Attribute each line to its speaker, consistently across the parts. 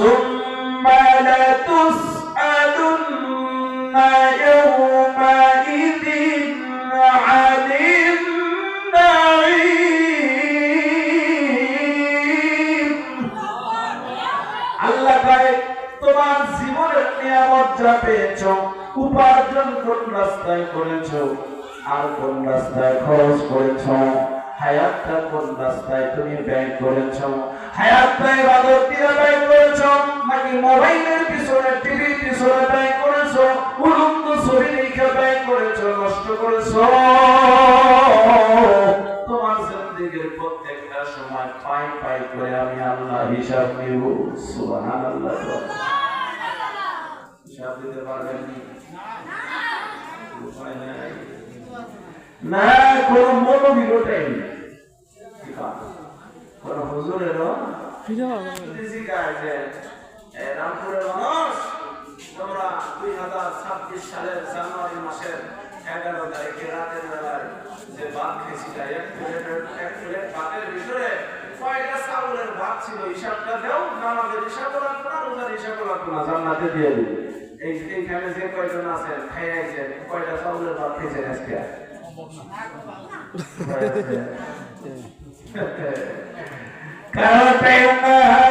Speaker 1: ثم لتسألن يومئذ عن النعيم আল্লাহ কয় তোমার জীবনের নিয়ামত যা পেয়েছ উপার্জন কোন রাস্তায় করেছ আর কোন রাস্তায় খরচ করেছ হায়াতটা কোন রাস্তায় তুমি ব্যয় করেছ হায়াতটা মোবাইলের পিছনে টিভির পিছনে ব্যয় করেছ উলঙ্গ ছবি দেখে ব্যয় করেছ নষ্ট করেছ। তোমার জিন্দেগির প্রত্যেকটা সময় পাই পাই করে আমি আল্লাহ হিসাব নিব। সুবহানাল্লাহ। হিসাব দিতে পারবেন। না? কোন মনোবিরোটাই নেই কোন হুজুরেরও? এ, রামপুরের মানুষ তোমরা দুই হাজার ছাব্বিশ সালের জানুয়ারি মাসের এগারো তারিখে রাতের বেলায় যে ভাত খেয়েছিলে এক প্লেট এক প্লেট ভাতের ভিতরে কয়টা চাউলের ভাত ছিল হিসাবটা দেও নামাজের হিসাবও রাখব না রোজার হিসাবও রাখব না জান্নাতে দিয়ে দিবে এই এইখানে যে কয়জন আছেন খেয়ে কয়টা চাউলের ভাত খেয়েছেন আজকে?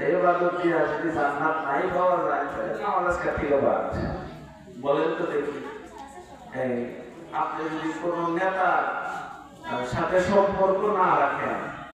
Speaker 1: দিয়া যদি জান্নাত নাই পাওয়া যায়? তাহলে নামাজ থেকে বাদ বলেন তো দেখি। এই, আপনি যদি কোনো নেতা সাথে সম্পর্ক না রাখেন